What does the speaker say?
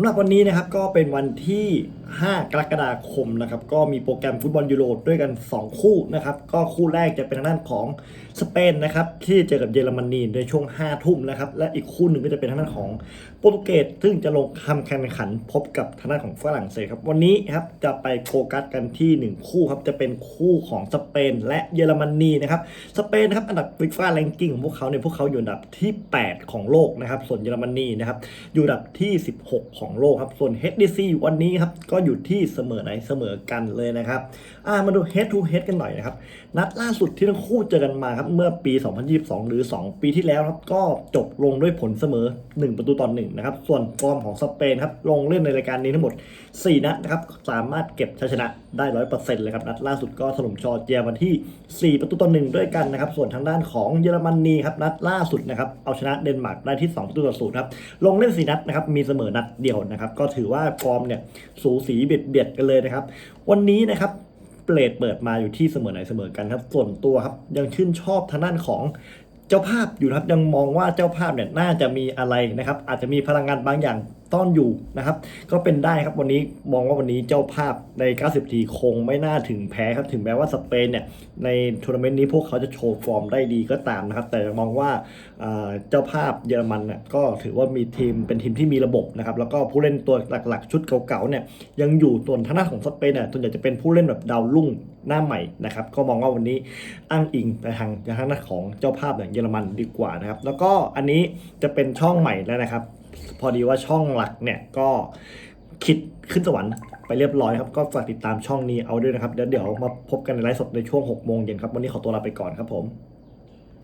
ำหรับวันนี้นะครับก็เป็นวันที่5 กรกฎาคมนะครับก็มีโปรแกรมฟุตบอลยูโรด้วยกัน 2 คู่นะครับก็คู่แรกจะเป็นทางด้านของสเปนนะครับที่เจอกับเยอรมนีในช่วง 5 ทุ่มนะครับและอีกคู่หนึ่งก็จะเป็นทางด้านของโปรตุเกสซึ่งจะลงทำแข่งขันพบกับทางด้านของฝรั่งเศสครับวันนี้ครับจะไปโฟกัสกันที่ 1 คู่ครับจะเป็นคู่ของสเปนและเยอรมนีนะครับสเปนนะครับอันดับฟิฟ่าแรงกิ้งของพวกเขาเนี่ยพวกเขาอยู่อันดับที่ 8 ของโลกนะครับส่วนเยอรมนีนะครับอยู่อันดับที่ 16 ของโลกครับส่วน HDC วันนี้ครับก็อยู่ที่เสมอไหนเสมอกันเลยนะครับอ่ามาดู head to head กันหน่อยนะครับ นัดล่าสุดที่ทั้งคู่เจอกันมาครับเมื่อปี 2022 หรือ 2 ปีที่แล้วครับก็จบลงด้วยผลเสมอ 1 ประตูต่อ1นะครับส่วนฟอร์มของสเปนครับลงเล่นในรายการนี้ทั้งหมด 4 นัดนะครับสามารถเก็บชัยชนะได้ 100%เลยครับนัดล่าสุดก็ถล่มชอร์เจียมาที่ 4 ประตูต่อ1ด้วยกันนะครับส่วนทางด้านของเยอรมนีครับนัดล่าสุดนะครับเอาชนะเดนมาร์กได้ที่ 2 ประตูต่อศูนย์ครับลงเล่น 4 นัดนะครับมีเสมอนัดเดียวนะครับก็ถือว่าฟอร์มเนี่ยสูสีเบียดเบียดกันเลยนะครับ วันนี้นะครับเปลดเปิดมาอยู่ที่เสมอไหนเสมอกันครับ ส่วนตัวครับยังชื่นชอบทางด้านของเจ้าภาพอยู่นะครับยังมองว่าเจ้าภาพเนี่ยน่าจะมีอะไรนะครับ อาจจะมีพลังงานบางอย่าง ต้อนอยู่นะครับ ก็เป็นได้ครับวันนี้มองว่าวันนี้เจ้าภาพใน 90 ทีคงไม่น่าถึงแพ้ครับ ถึงแม้ว่าสเปนเนี่ยในทัวร์นาเมนต์นี้พวกเขาจะโชว์ฟอร์มได้ดีก็ตามนะครับ แต่มองว่าเจ้าภาพเยอรมันเนี่ยก็ถือว่ามีทีมเป็นทีมที่มีระบบนะครับ แล้วก็ผู้เล่นตัวหลักๆ ชุดเก่าๆเนี่ยยังอยู่ตัวนทางด้าของสเปนเนี่ยส่วใหญ่จะเป็นผู้เล่นแบบดาวรุ่งหน้าใหม่นะครับ ก็มองว่าวันนี้อ้างอิงไปทางทางด้านของเจ้าภาพอย่างเยอรมันดีกว่านะครับ แล้วก็อันนี้จะเป็นช่องใหม่แล้วนะครับ พอดีว่าช่องหลักเนี่ยก็คิดขึ้นสวรรค์ไปเรียบร้อยครับ ก็ฝากติดตามช่องนี้เอาด้วยนะครับ เดี๋ยวเดี๋ยวมาพบกันในไลฟ์สดในช่วง6โมงเย็นครับ วันนี้ขอตัวลาไปก่อนครับผม